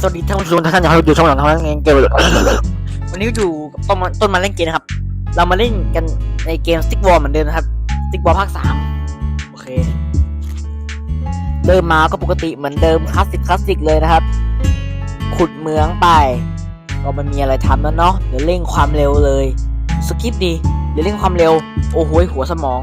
สวัสดีท่านผู้ชมทุกท่านที่อยู่ช่องหลังท่างเองเกมวันนี้อยู่กับต้นมาต้นมาเล่นเกมนะครับ เรามาเล่นกันในเกม Stick Wall เหมือนเดิมนะครับ Stick Wall ภาคสามโอเคเริ่มมาก็ปกติเหมือนเดิมคลาสสิกคลาสสิกเลยนะครับ ขุดเมืองไป ก็ไม่มีอะไรทำแล้วเนาะเดี๋ยวเร่งความเร็วเลยสกิปดีเดี๋ยวเร่งความเร็ว โอ้โหหัวสมอง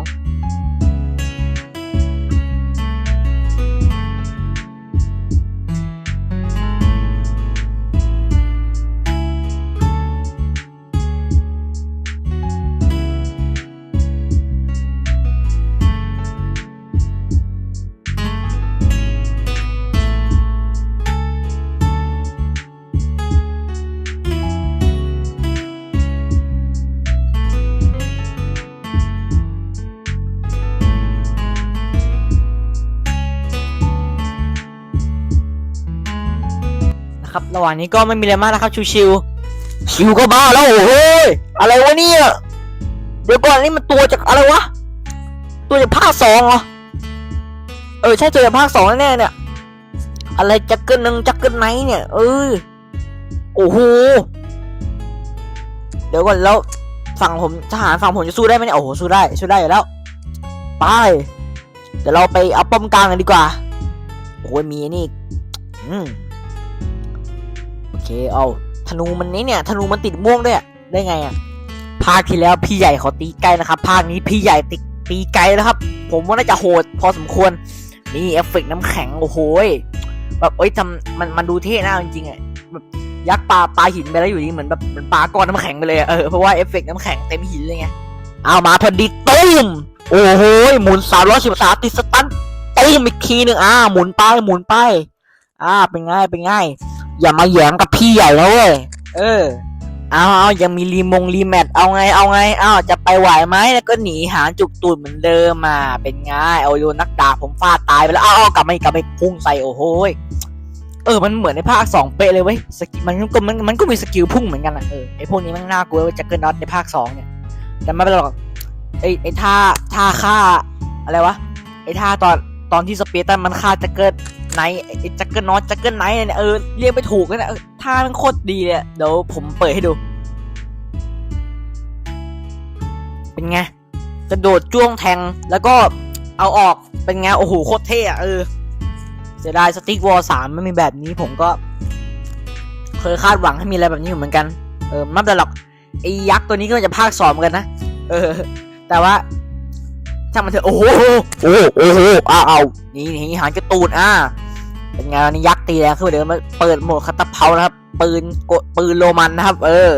ว่างนี้ก็ไม่มีอะไรมากนะครับชิวๆชิวก็บ้าแล้วโอ้โหอะไรวะเนี่ยเดี๋ยวก่อนนี่มันตัวจากอะไรวะตัวจากภาคสองเหรอเออใช่ตัวจากภาคสองแน่เนี่ย อะไรจักเกิลนึงจักเกิลไนท์เนี่ย เออโอ้โหเดี๋ยวก่อนแล้วฝั่งผมทหารฝั่งผมจะสู้ได้ไหมเนี่ยโอ้โหสู้ได้สู้ได้อยู่แล้วไปเดี๋ยวเราไปเอาป้อมกลางกันดีกว่าโอ้โหมีนี่อืม เคเอาธนูมันนี้เนี่ยธนูมันติดม่วงด้วยได้ไงอะภาคที่แล้วพี่ใหญ่เขาตีไกลนะครับ ภาคนี้พี่ใหญ่ติตีไกลนะครับ ผมว่าน่าจะโหดพอสมควรนี่เอฟเฟกต์น้ำแข็งโอ้โหแบบเอ้ยทำมันมันดูเท่หน้าจริงๆอะแบบยักษ์ปลาปลาหินไปแล้วอยู่ดีเหมือนแบบเหมือนปลาก้อนน้ำแข็งไปเลยเออเพราะว่าเอฟเฟกต์น้ำแข็งเต็มหินเลยไงเอามาพอดีตุ้มโอ้โหยหมุนสามร้อยสิบสามติดสตันตุ้มอีกทีหนึ่งอ่าหมุนไปหมุนไปอ่าเป็นไงเป็นไง อย่ามาแหยงกับพี่ใหญ่นะเว้ย เออ เอาเอายังมีรีมงรีแมทเอาไงเอาไงเอาจะไปไหวไหมแล้วก็หนีหางจุกตูดเหมือนเดิมมาเป็นไงเอาโยนนักดาบผมฟาดตายไปแล้วเอาเอากลับมาอีกกลับมาอีกพุ่งใส่โอ้โหยเออ มันเหมือนในภาคสองเป๊ะเลยเว้ยสกิลมันก็มันมันก็มีสกิลพุ่งเหมือนกันอะเออไอพวกนี้มันน่ากลัวเว้ยจักเกิลน็อตในภาคสองเนี่ย แต่ไม่เป็นไรหรอกไอไอท่าท่าฆ่าอะไรวะไอท่าตอนตอนที่สเปตันมันฆ่าจักเกิล ไนท์จักเกิลน็อตจักเกิลไนท์เนี่ยเออเรียกไม่ถูกเลยนะท่ามันโคตรดีเลยเดี๋ยวผมเปิดให้ดู เป็นไงกระโดดจ้วงแทงแล้วก็เอาออกเป็นไงโอ้โหโคตรเท่อะเออเสียดายสติ๊กวอลสามไม่มีแบบนี้ผมก็ เคยคาดหวังให้มีอะไรแบบนี้อยู่เหมือนกัน เออไม่เป็นหรอกไอ้ยักษ์ตัวนี้ก็จะภาคสองกันนะ เออ แต่ว่า ช่างมันเถอะโอ้โหโอ้โหโอ้โหอ้าวอ้าวนี่นี่หางกระตูนอ่าเป็นไงวันนี้ยักษ์ตีแล้วคือเดี๋ยวมาเปิดโหมดคาตาเพานะครับ ปืนกดปืนโรมันนะครับ เออ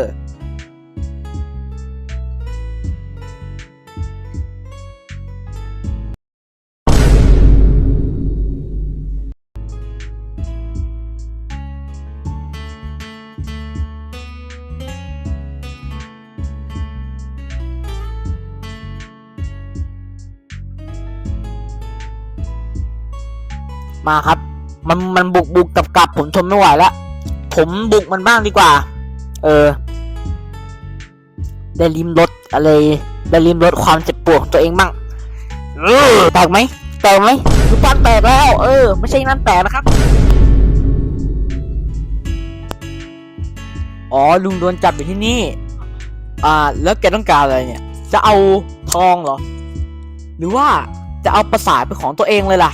มาครับ มันมันบุกบุกกลับกลับผมทนไม่ไหวแล้วผมบุกมันบ้างดีกว่า เออ ได้ริมรถอะไรได้ริมรถความเจ็บปวดของตัวเองบ้างเออแตกไหมแตกไหมลูกปั้นแตกแล้ว เออ ไม่ใช่นั่นแตกนะครับ อ๋อลุงโดนจับอยู่ที่นี่ อ่า แล้วแกต้องการอะไรเนี่ย จะเอาทองเหรอ หรือว่าจะเอาประสาทเป็นของตัวเองเลยล่ะ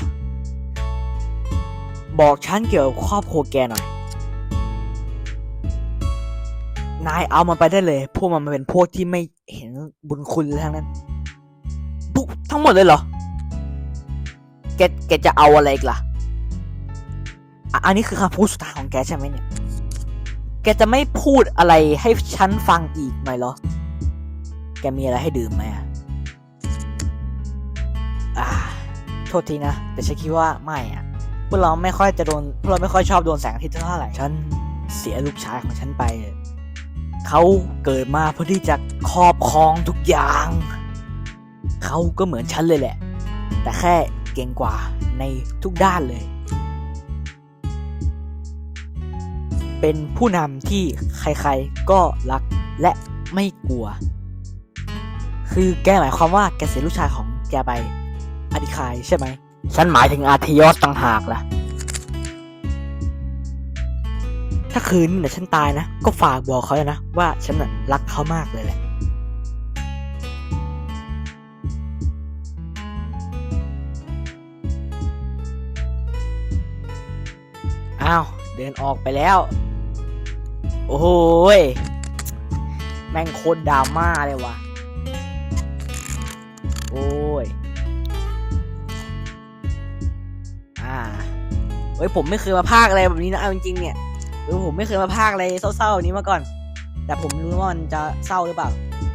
บอกฉันเกี่ยวกับครอบครัวแกหน่อย นายเอามันไปได้เลย พวกมันเป็นพวกที่ไม่เห็นบุญคุณเลยทั้งนั้นพวกทั้งหมดเลยเหรอ แก แกจะเอาอะไรอีกล่ะ อันนี้คือคำพูดสุดท้ายของแกใช่ไหมเนี่ย แกจะไม่พูดอะไรให้ฉันฟังอีกหน่อยเหรอ แกมีอะไรให้ดื่มไหมอะอาโทษทีนะ แต่ฉันคิดว่าไม่อะ วกเราไม่ค่อยจะโดนพวกเราไม่ค่อยชอบโดนแสงอาทิตย์เท่าไหร่ฉันเสียลูกชายของฉันไป เขาเกิดมาเพื่อที่จะครอบครองทุกอย่าง เขาก็เหมือนฉันเลยแหละ แต่แค่เก่งกว่าในทุกด้านเลย เป็นผู้นำที่ใครๆก็รักและไม่กลัว คือแกหมายความว่าแกเสียลูกชายของแกไปอดิคายใช่ไหม ฉันหมายถึงอาร์เทยอสต่างหากล่ะ ถ้าคืนนี้เนี่ยฉันตายนะ ก็ฝากบอกเขาเลยนะ ว่าฉันน่ะรักเขามากเลยแหละ อ้าว เดินออกไปแล้ว โอ้โหยแม่งโคตรดราม่าเลยว่ะ เฮ้ยผมไม่เคยมาพากอะไรแบบนี้นะเอาจริงๆเนี่ยเออผมไม่เคยมาพากอะไรเศร้าๆแบบนี้มาก่อน แต่ผมรู้ว่ามันจะเศร้าหรือเปล่า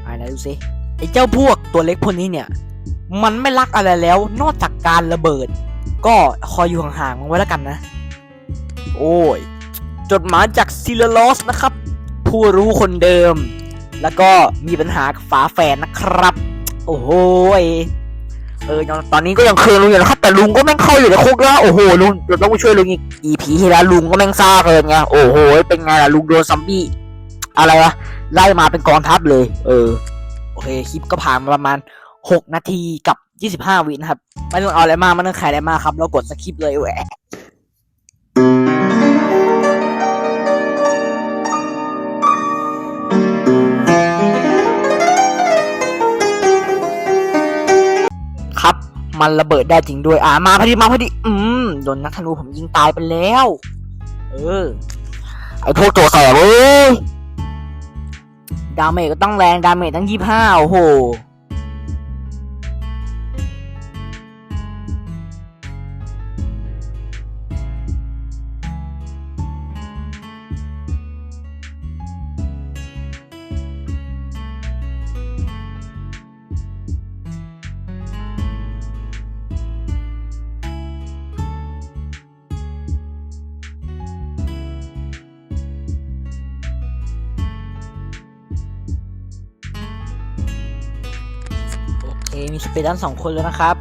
อ่าไหนดูสิไอ้เจ้าพวกตัวเล็กพวกนี้เนี่ย มันไม่รักอะไรแล้ว นอกจากการระเบิด ก็คอยอยู่ห่างๆมันไว้แล้วกันนะ โอ้ยจดหมายจากซิลลอสนะครับ ผู้รู้คนเดิม แล้วก็มีปัญหาฝาแฝดนะครับ โอ้โหย เออตอนนี้ก็ยังเคืองลุงอยู่นะครับแต่ลุงก็แม่งเข้าอยู่ในคุกแล้วโอ้โหลุงเราต้องไปช่วยลุงอีก EP ที่แล้วลุงก็แม่งซ่าเกินไงโอ้โหเป็นไงล่ะลุงโดนซัมบี้อะไรวะไล่มาเป็นกองทัพเลย เออโอเคคลิปก็ผ่านมาประมาณ 6 นาทีกับ 25 วินะครับไม่ต้องเอาอะไรมากไม่ต้องขายอะไรมากครับเรากดสคริปเลยแหว มันระเบิดได้จริงด้วย อ่ามาพอดีมาพอดี อืมโดนนักธนูผมยิงตายไปแล้ว เออ ไอ้พวกตัวแสบเว้ย ดาเมจก็ต้องแรง ดาเมจตั้งยี่ห้าโอ้โห มีสเปรดันสองคนแล้วนะครับ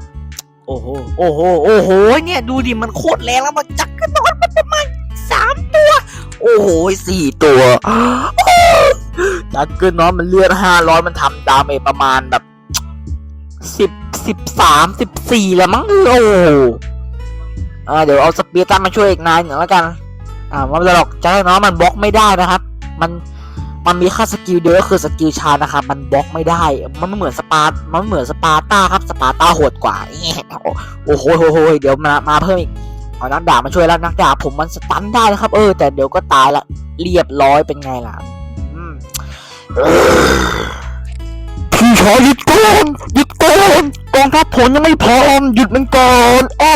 โอ้โห โอ้โห โอ้โห เนี่ยดูดิมันโคตรแรงแล้วมันจักรนอนมันประมาณสามตัว โอ้โหสี่ตัวจักรนอนมันเลือดห้าร้อยมันทำดาเมจประมาณแบบสิบสิบสามสิบสี่แหละมั้งโอ้โหอ่าเดี๋ยวเอาสเปียร์ตันมาช่วยอีกนายหนึ่งแล้วกัน อ่าไมันหรอกจักรนอนมันบล็อกไม่ได้นะครับ มัน มันมีค่าสกิลเดียวก็คือสกิลชานะครับมันบล็อกไม่ได้ มันเหมือนสปาร์มันเหมือนสปาร์ต้าครับสปาร์ต้าโหดกว่าโอ้โหโหโหเดี๋ยวมามาเพิ่มอีกเอานักดาบมาช่วยแล้วนักดาบผมมันสตันได้นะครับ เออ แต่เดี๋ยวก็ตายละเรียบร้อยเป็นไงล่ะพี่ชายหยุดก่อนหยุดก่อนกองทัพผลยังไม่พร้อมหยุดมันก่อนโอ้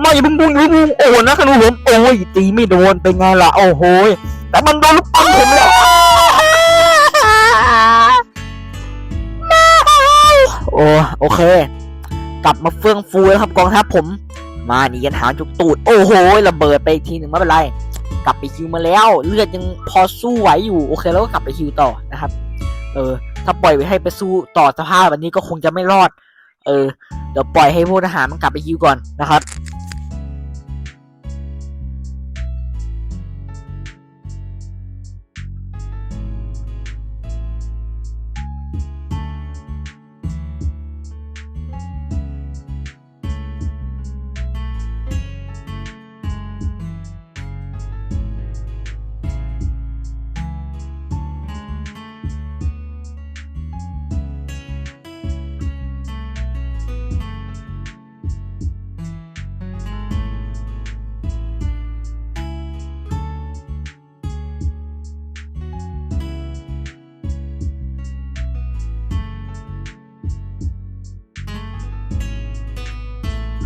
ไม่บุ้งบุ้งบุ้งบุ้งโอ้นะขนุนผมโอ้ยตีไม่โดนเป็นไงล่ะโอ้โหแต่มันโดนลูกปั้มผมแล้ว โอ้โอเค กลับมาเฟื่องฟูแล้วครับกองทัพผม มาหนีกันหางจุกตูด โอ้โหระเบิดไปทีหนึ่งไม่เป็นไร กลับไปฮิวมาแล้ว เลือดยังพอสู้ไหวอยู่โอเคแล้วก็กลับไปฮิวต่อนะครับ เออ ถ้าปล่อยไว้ให้ไปสู้ต่อสภาพแบบนี้ก็คงจะไม่รอด เออเดี๋ยวปล่อยให้พวกทหารมันกลับไปฮิวก่อนนะครับ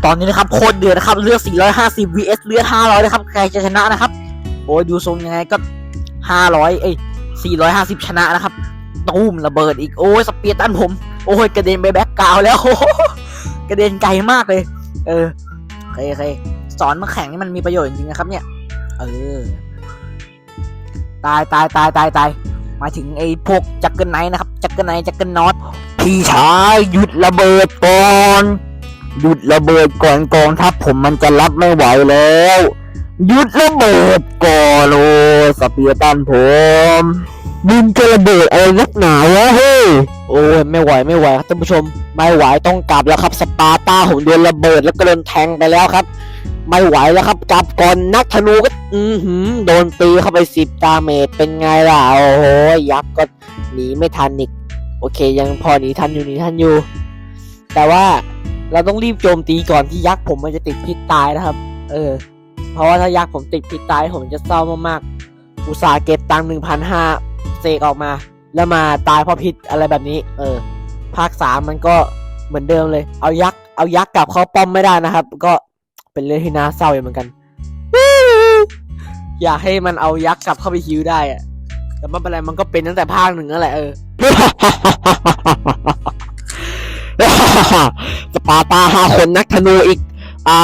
ตอนนี้นะครับโคตรเดือดนะครับเลือด450 vs เลือด500นะครับใครจะชนะนะครับโอ้ยดูทรงยังไงก็500เอ้ย450 ชนะนะครับตูมระเบิดอีกโอ้ยสเปียร์ตันผม โอ้ยกระเด็นไปแบ็กกราวแล้วโอ้โหกระเด็นไกลมากเลย เออโอเคโอเคสอนมาแข่งนี่มันมีประโยชน์จริงนะครับเนี่ย เออ ตายตายตายตายตายมาถึงไอ้พวกจักเกิลไนนะครับ จักเกิลไนจักเกิลน็อตพี่ชายหยุดระเบิดก่อน หยุดระเบิดก่อนกองทัพผมมันจะรับไม่ไหวแล้วหยุดระเบิดก่อนโอ้สเปียร์ตันผมมึงจะระเบิดอะไรนักหนาวะเฮ้ยโอ้ยไม่ไหวไม่ไหวครับท่านผู้ชม ไม่ไหวต้องกลับแล้วครับสปาร์ตาผมโดนระเบิดแล้วก็โดนแทงไปแล้วครับ ไม่ไหวแล้วครับจับก่อนนักธนูก็อือหือโดนตีเข้าไปสิบดาเมจเป็นไงล่ะโอ้โหยักษ์ก็หนีไม่ทันอีกโอเคยังพอหนีทันอยู่หนีทันอยู่ แต่ว่า เราต้องรีบโจมตีก่อนที่ยักษ์ผมมันจะติดพิษตายนะครับ เออ เพราะว่าถ้ายักษ์ผมติดพิษตายผมจะเศร้ามากๆ อุตส่าห์เก็บตังค์หนึ่งพันห้าเสกออกมา แล้วมาตายเพราะพิษอะไรแบบนี้ เออ ภาคสามมันก็เหมือนเดิมเลย เอายักษ์ เอายักษ์กลับเข้าป้อมไม่ได้นะครับ ก็เป็นเรื่องที่น่าเศร้าอยู่เหมือนกัน อยากให้มันเอายักษ์กลับเข้าไปฮิวได้อะแต่ไม่เป็นไรมันก็เป็นตั้งแต่ภาคหนึ่งนั่นแหละเออ สปาร์ตาห้าคนนักธนูอีก อ่า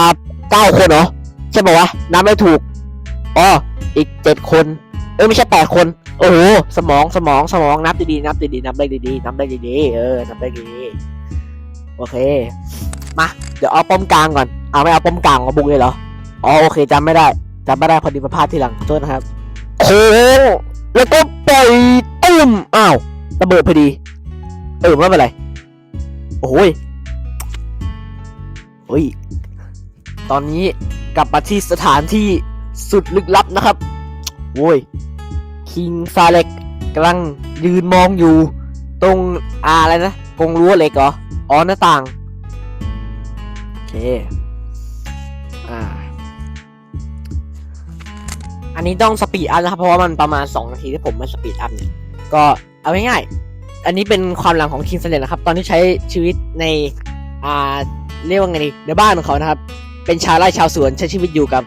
เก้าคนเหรอ ใช่ป่าวะนับไม่ถูกอ๋ออีกเจ็ดคน เอ้ยไม่ใช่แปดคน โอ้โหสมองสมองสมองนับดีๆนับดีๆนับได้ดีๆนับได้ดีๆเออนับได้ดีโอเคมาเดี๋ยวเอาป้อมกลางก่อนเอาไม่เอาป้อมกลางเอาบุกเลยเหรออ๋อโอเคจำไม่ได้จำไม่ได้พอดีมาพลาดทีหลังโทษนะครับโค้งแล้วก็ปล่อยตุ้มอ้าวระเบิดพอดีเออไม่เป็นไร โอ้ยโอ้ย ตอนนี้กลับมาที่สถานที่สุดลึกลับนะครับโว้ย คิงซาเล็กกำลังยืนมองอยู่ ตรงอาอะไรนะกรงรั้วเหล็กเหรอ อ๋อหน้าต่าง โอเค อ่า อันนี้ต้องสปีดอัพนะครับ เพราะว่ามันประมาณ 2 นาทีที่ผมมาสปีดอัพเนี่ย ก็เอาง่ายๆ อันนี้เป็นความหลังของคิงซาเล็กนะครับ ตอนที่ใช้ชีวิตในอ่าเรียกว่าไงดีในบ้านของเขานะครับ เป็นชาวไร่ชาวสวนใช้ชีวิตอยู่กับ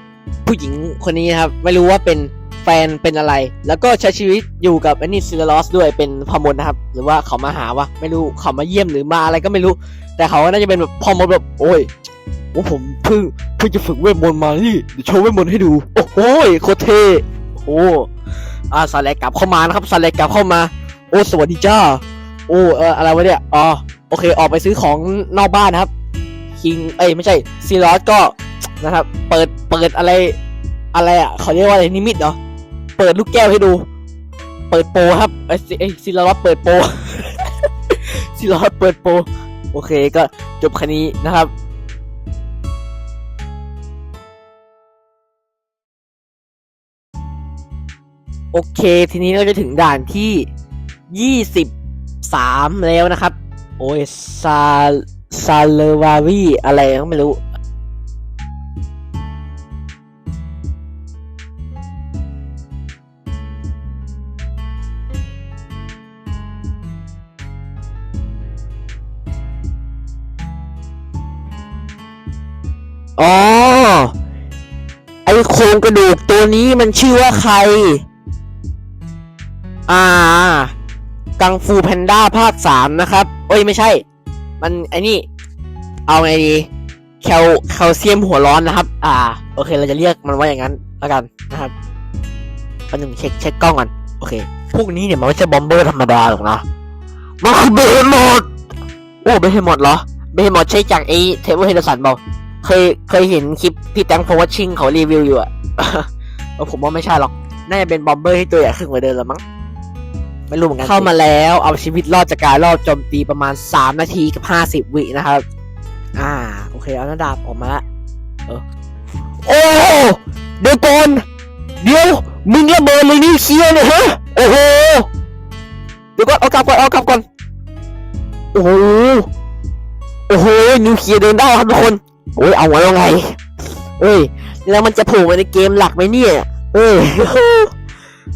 ผู้หญิงคนนี้นะครับ ไม่รู้ว่าเป็นแฟนเป็นอะไร แล้วก็ใช้ชีวิตอยู่กับอันนี้ซิลลอสด้วยเป็นพอมดนะครับ หรือว่าเขามาหาวะไม่รู้เขามาเยี่ยมหรือมาอะไรก็ไม่รู้ แต่เขาน่าจะเป็นแบบพอมดแบบโอ้ยโอ้ผมเพิ่งเพิ่งจะฝึกเวทมนต์มานี่เดี๋ยวโชว์เวทมนต์ให้ดู โอ้โหโคตรเท่โอ้อ่าสาแลกกลับเข้ามานะครับสาแลกกลับเข้ามา อ้สวัสดีจ้าโอ้เอออะไรวะเนี่ยอ๋อโอเค ออกไปซื้อของนอกบ้านนะครับคิงเอ้ยไม่ใช่ซีลอสก็นะครับ เปิดเปิดอะไรอะไรอะเขาเรียกว่าอะไรนิมิตเหรอเปิดลูกแก้วให้ดู เปิดโปครับไอ้ไอซีลอสเปิดโปซีลอสเปิดโปโอเคก็จบคันนี้นะครับโอเค ทีนี้เราจะถึงด่านที่ ยี่สิบสามแล้วนะครับ โอ้ยซาซาเลวาวีอะไรก็ไม่รู้อ๋อ ไอโครงกระดูกตัวนี้มันชื่อว่าใคร อ่า กังฟูแพนด้าภาคสามนะครับเอ้ยไม่ใช่ มันไอ้นี่ เอาไงดีแคลแคลเซียมหัวร้อนนะครับ อ่า โอเค เราจะเรียกมันว่าอย่างนั้นแล้วกันนะครับปันหนึ่งเช็คเช็คกล้องก่อน โอเค พวกนี้เนี่ยมันไม่ใช่บอมเบอร์ธรรมดาหรอกนะ มันคือเบฮมอดโอ้เบฮมอดเหรอ เบฮมอดใช่จากไอ้เทเวอร์เฮนเดอร์สันเปล่าเคยเคยเห็นคลิปพี่แตงโฟวัชชิงเขารีวิวอยู่อะผมว่าไม่ใช่หรอก น่าจะเป็นบอมเบอร์ที่ตัวใหญ่ขึ้นกว่าเดิมแล้วมั้ง ไม่รู้เหมือนกันเข้ามาแล้วเอาชีวิตรอดจากการรอบโจมตีประมาณ 3 นาทีกับ 50 วินะครับ อ่า โอเค เอาหน้าดาบออกมาละเออโอ้เดี๋ยวก่อนเดี๋ยวมึงระเบิดเลยนี่เคลียร์เนี่ยฮะโอ้โหเดี๋ยวก่อนเอากลับก่อนเอากลับก่อนโอ้โหโอ้โหนิวเคลียร์เดินได้ครับทุกคนโอ้ยเอาไว้ว่าไงเอ้ยแล้วมันจะโผล่มาในเกมหลักไหมเนี่ยเอ้ย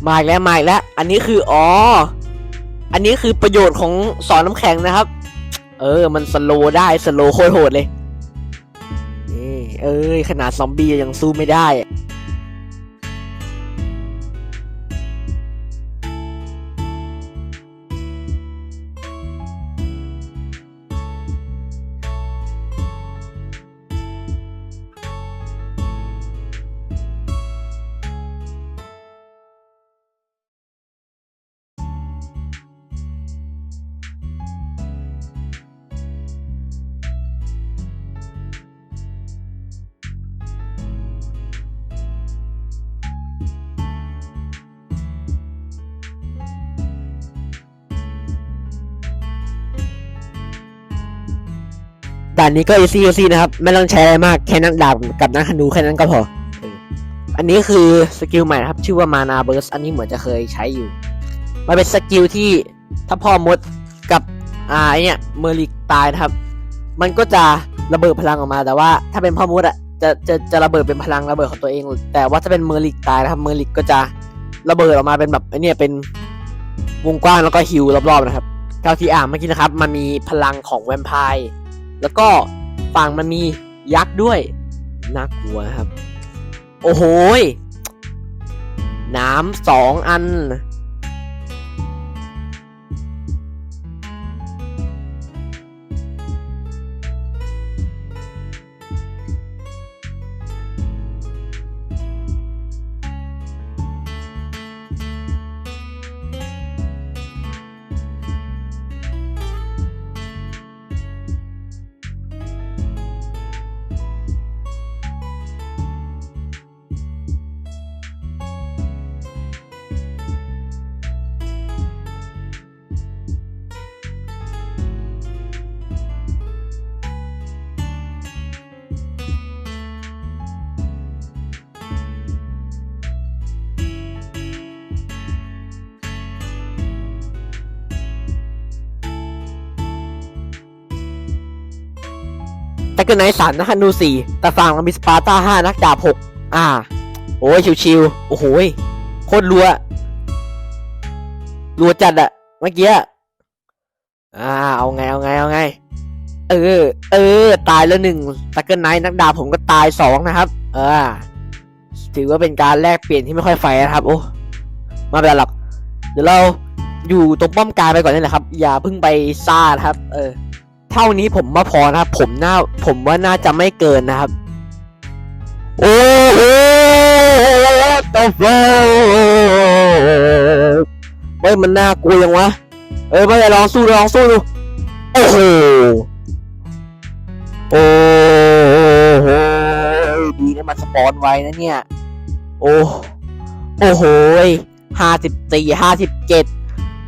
มาอีกแล้วมาอีกแล้ว อันนี้คืออ๋อ อันนี้คือประโยชน์ของสอนน้ำแข็งนะครับ เออ มันสโลว์ได้สโลว์โคตรโหดเลยนี่เอ้ยขนาดซอมบี้ยังสู้ไม่ได้ ด่านนี้ก็ easy easy นะครับ ไม่ต้องใช้อะไรมากแค่นักดาบกับนักธนูแค่นั้นก็พอ อันนี้คือสกิลใหม่นะครับ ชื่อว่ามานาเบิร์สอันนี้เหมือนจะเคยใช้อยู่ มันเป็นสกิลที่ถ้าพ่อมดกับอ่าไอเนี่ยเมอร์ลิกตายนะครับ มันก็จะระเบิดพลังออกมาแต่ว่า ถ้าเป็นพ่อมดอะจะจะจะระเบิดเป็นพลังระเบิดของตัวเอง แต่ว่าถ้าเป็นเมอร์ลิกตายนะครับเมอร์ลิกก็จะระเบิดออกมาเป็นแบบไอเนี่ยเป็นวงกว้างแล้วก็ฮิวรอบๆนะครับเท่าที่อ่านเมื่อกี้นะครับ มันมีพลังของแวมไพร์ แล้วก็ฝั่งมันมียักษ์ด้วยน่ากลัวครับ โอ้โหน้ำสองอัน แต่ก็ไนสันนะฮันนูสี่แต่ฝั่งมันมีสปาร์ตาห้านักดาบหกอ่า โอ้ยชิวๆโอ้โหยโคตรรัวรัวจัดอะเมื่อกี้อ่า เอาไง เอาไง เอาไง เออ เออ ตายแล้วหนึ่งตักเกิลไนท์นักดาบผมก็ตายสองนะครับ เออ ถือว่าเป็นการแลกเปลี่ยนที่ไม่ค่อยไฟนะครับ โอ้ มาเป็นหรอกเดี๋ยวเราอยู่ตรงป้อมกลางไปก่อนนี่แหละครับ อย่าเพิ่งไปซ่านะครับ เออ เท่านี้ผมว่าพอนะครับ ผมน่าผมว่าน่าจะไม่เกินนะครับ โอ้โหตบโลเฮ้ยมันน่ากลัวยังวะเอ้ยไม่ลองสู้ลองสู้ดูโอ้โหโอ้โหดีนะมันสปอนไว้นะเนี่ย โอ้โอ้โหห้าสิบสี่ห้าสิบเจ็ด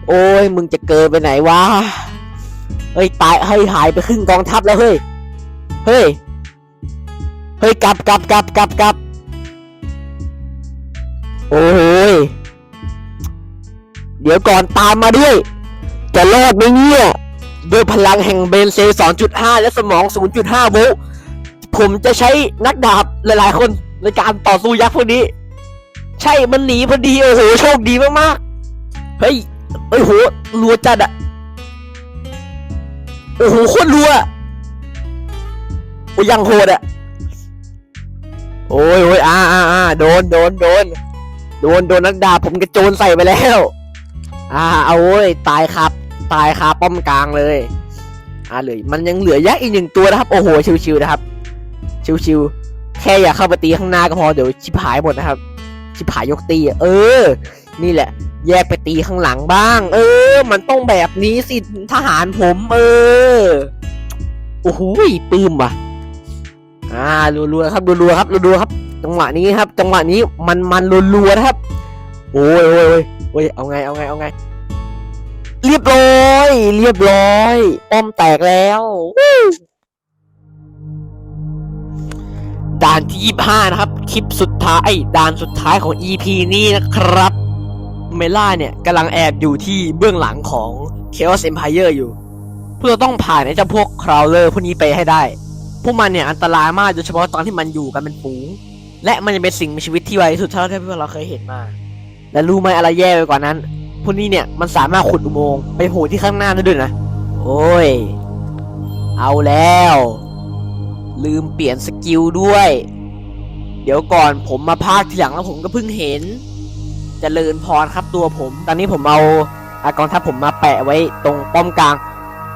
โอ้ยมึงจะเกินไปไหนวะ เฮ้ยตายเฮ้ยหายไปครึ่งกองทัพแล้วเฮ้ย เฮ้ย เฮ้ยกลับกลับกลับกลับกลับโอ้ยเดี๋ยวก่อนตามมาด้วย จะรอดไหมเนี่ยด้วยพลังแห่งเบนเซ 2.5 และสมอง 0.5 โวลต์ผมจะใช้นักดาบหลายๆคนในการต่อสู้ยักษ์พวกนี้ ใช่มันหนีพอดี โอ้โห โชคดีมากๆ เฮ้ยเฮ้โหรัวจัดอะ โอ้โหโคตรรัวโอ้ยังโหดอะโอ้ยโอ้ยอ่าอ่าอ่าโดนโดนโดนโดนโดนนักดาบผมกระโจนใส่ไปแล้ว อ่าเอาโว้ยตายครับ ตายคาป้อมกลางเลย อ่าเหลือมันยังเหลือยักษ์อีกหนึ่งตัวนะครับ โอ้โหชิวๆนะครับ ชิวๆแค่อย่าเข้าไปตีข้างหน้าก็พอเดี๋ยวชิบหายหมดนะครับ ชิบหายยกตีเออ นี่แหละ แยกไปตีข้างหลังบ้าง เออ มันต้องแบบนี้สิทหารผม เออโอ้โหปื้มว่ะ อ่ารัวๆครับรัวๆครับรัวๆครับ จังหวะนี้ครับ จังหวะนี้มันมันรัวๆนะครับ โอ้ยโอ้ยโอ้ยเอาไงเอาไงเอาไง เรียบร้อย เรียบร้อยป้อมแตกแล้วด่านที่ยี่ห้านะครับ คลิปสุดท้ายด่านสุดท้ายของ EP นี้นะครับ เมล่าเนี่ยกำลังแอบอยู่ที่เบื้องหลังของ Chaos Empire อยู่เพื่อต้องผ่านไอ้เจ้าพวกคราวเลอร์พวกนี้ไปให้ได้ พวกมันเนี่ยอันตรายมากโดยเฉพาะตอนที่มันอยู่กันเป็นฝูง และมันจะเป็นสิ่งมีชีวิตที่ไวที่สุดเท่าที่พวกเราเคยเห็นมา และรู้ไหมอะไรแย่ไปกว่านั้น พวกนี้เนี่ยมันสามารถขุดอุโมงค์ไปโผล่ที่ข้างหน้าได้ด้วยนะ โอ้ย เอาแล้ว ลืมเปลี่ยนสกิลด้วย เดี๋ยวก่อนผมมาพากย์ทีหลังแล้วผมก็เพิ่งเห็น จริญพรครับตัวผม ตอนนี้ผมเอาอากองทัพผมมาแปะไว้ตรงป้อมกลาง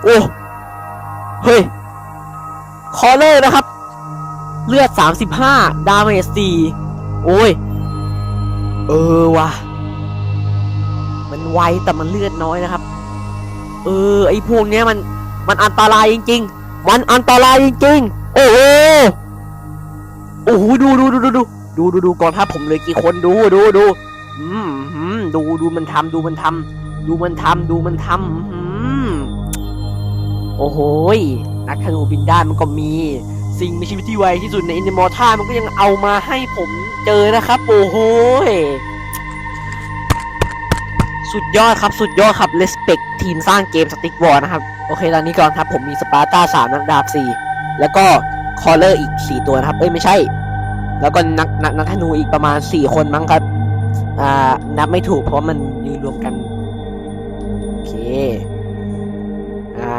โอ้เฮ้ย คอเลอร์นะครับ เลือด 35 ดาเมจ4โอ้ย เออว่ะ มันไวแต่มันเลือดน้อยนะครับ เออ ไอพวกเนี้ยมัน มันอันตรายจริง ๆ มันอันตรายจริงๆ โอ้โหโอ้โหดูดูดูดูดูดูดูดูกอนถ้าผมเลยกี่คนดูดูดู อืมอืมดูดูมันทำดูมันทำดูมันทำดูมันทำอืมโอ้โหนักธนูบินได้มันก็มี สิ่งมีชีวิตที่ไวที่สุดในอินเดมอร์ท่ามันก็ยังเอามาให้ผมเจอนะครับ โอ้โหสุดยอดครับสุดยอดครับ respect ทีมสร้างเกมสติ๊กวอร์นะครับ โอเคตอนนี้ก่อนครับ ผมมีสปาร์ตาสามนักดาบสี่แล้วก็คอลเลอร์อีกสี่ตัวนะครับ เอ้ยไม่ใช่ แล้วก็นักนักนักธนูอีกประมาณสี่คนมั้งครับ อ่านับไม่ถูกเพราะมันยืนรวมกัน โอเค อ่า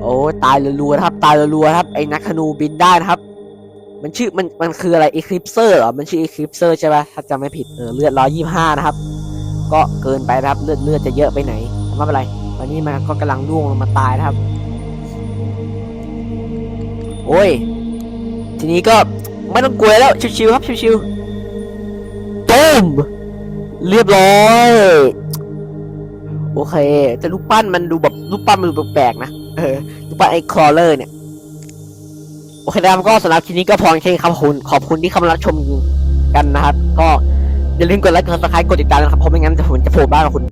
โอ้ตายรัวๆครับ ตายรัวๆครับ ไอ้นักธนูบินได้นะครับ มันชื่อมันมันคืออะไร Eclipser เหรอ มันชื่อ Eclipser ใช่ไหมถ้าจำไม่ผิด เออเลือดร้อยยี่ห้านะครับ ก็เกินไปนะครับ เลือดเลือดจะเยอะไปไหน ไม่เป็นไร ตอนนี้มันก็กำลังร่วงลงมาตายนะครับ โอ้ย ทีนี้ก็ไม่ต้องกลัวแล้ว ชิวๆครับ ชิวๆ มเรียบร้อย โอเค แต่รูปปั้นมันดูแบบรูปปั้นมันดูแปลกๆนะเออรูปปั้นไอ้คลอเลอร์เนี่ย โอเคนะครับก็สำหรับคลิปนี้ก็พอแค่นี้ครับขอบคุณขอบคุณที่เข้ามารับชมกันนะครับ ก็อย่าลืมกดไลค์กดซับสไครต์กดติดตามนะครับเพราะไม่งั้นจะผมจะโผล่บ้านของคุณ